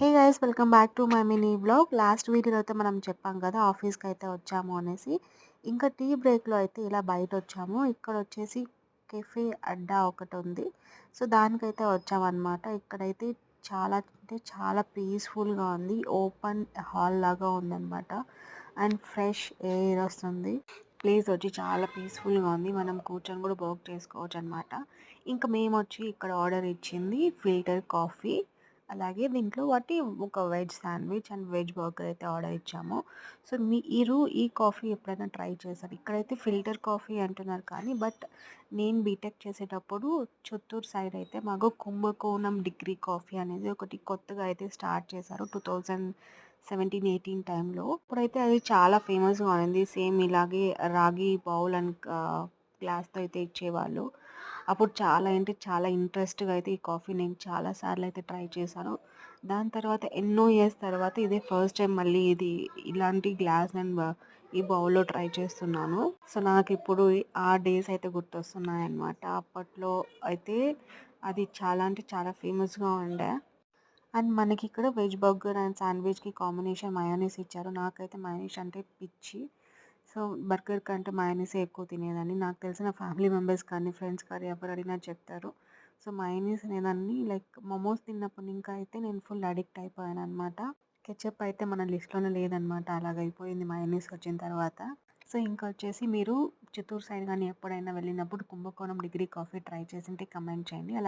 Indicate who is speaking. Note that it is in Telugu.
Speaker 1: Hey guys welcome back to my mini vlog last వీడియోలో అయితే మనం చెప్పాం కదా ఆఫీస్కి అయితే వచ్చాము అనేసి. ఇంకా టీ బ్రేక్లో అయితే ఇలా బయట వచ్చాము. ఇక్కడ వచ్చేసి కెఫే అడ్డా ఒకటి ఉంది. సో దానికైతే వచ్చామన్నమాట. ఇక్కడైతే చాలా అంటే చాలా పీస్ఫుల్గా ఉంది. ఓపెన్ హాల్ లాగా ఉందన్నమాట. అండ్ ఫ్రెష్ ఎయిర్ వస్తుంది. ప్లేస్ వచ్చి చాలా పీస్ఫుల్గా ఉంది. మనం కూర్చొని కూడా వర్క్ చేసుకోవచ్చు అనమాట ఇంకా మేము వచ్చి ఇక్కడ ఆర్డర్ ఇచ్చింది ఫిల్టర్ కాఫీ అలాగే దీంట్లో వాటి ఒక veg sandwich and veg burger అయితే ఆర్డర్ ఇచ్చాము. సో మీరు ఈ కాఫీ ఎప్పుడైనా ట్రై చేశారు? ఇక్కడైతే ఫిల్టర్ కాఫీ అంటున్నారు కానీ బట్ నేను బీటెక్ చేసేటప్పుడు చిత్తూరు సైడ్ అయితే మాకు కుంభకోణం డిగ్రీ కాఫీ అనేది ఒకటి కొత్తగా అయితే స్టార్ట్ చేశారు టూ థౌజండ్ సెవెంటీన్ ఎయిటీన్ టైంలో. ఇప్పుడైతే అది చాలా ఫేమస్గా ఉంది. సేమ్ ఇలాగే రాగి బౌల్ అండ్ గ్లాస్తో అయితే ఇచ్చేవాళ్ళు. అప్పుడు చాలా అంటే చాలా ఇంట్రెస్ట్గా అయితే ఈ కాఫీ నేను చాలా సార్లు అయితే ట్రై చేశాను. దాని తర్వాత ఎన్నో ఇయర్స్ తర్వాత ఇదే ఫస్ట్ టైం మళ్ళీ ఇది ఇలాంటి గ్లాస్ అండ్ ఈ బౌల్లో ట్రై చేస్తున్నాను. సో నాకు ఇప్పుడు ఆ డేస్ అయితే గుర్తొస్తున్నాయి అనమాట అప్పట్లో అయితే అది చాలా అంటే చాలా ఫేమస్గా ఉండే. అండ్ మనకి ఇక్కడ వెజ్ బర్గర్ అండ్ శాండ్విచ్కి కాంబినేషన్ మయోనీస్ ఇచ్చారు. నాకైతే మయోనీస్ అంటే పిచ్చి. సో బర్గర్ కంటే మయోనీసే ఎక్కువ తినేదాన్ని. నాకు తెలిసిన ఫ్యామిలీ మెంబర్స్ కానీ ఫ్రెండ్స్ కానీ ఎవరు అడిగినా చెప్తారు. సో మయోనీస్ అనేదాన్ని లైక్ మోమోస్ తిన్నప్పుడు ఇంకా అయితే నేను ఫుల్ అడిక్ట్ అయిపోయాను అనమాట కెచప్ అయితే మన లిస్ట్లోనే లేదనమాట అలాగ అయిపోయింది మయోనీస్ వచ్చిన తర్వాత. సో ఇంకా వచ్చేసి మీరు చిత్తూరు సైడ్ కానీ ఎప్పుడైనా వెళ్ళినప్పుడు కుంభకోణం డిగ్రీ కాఫీ ట్రై చేసింటే కమెంట్ చేయండి. అలా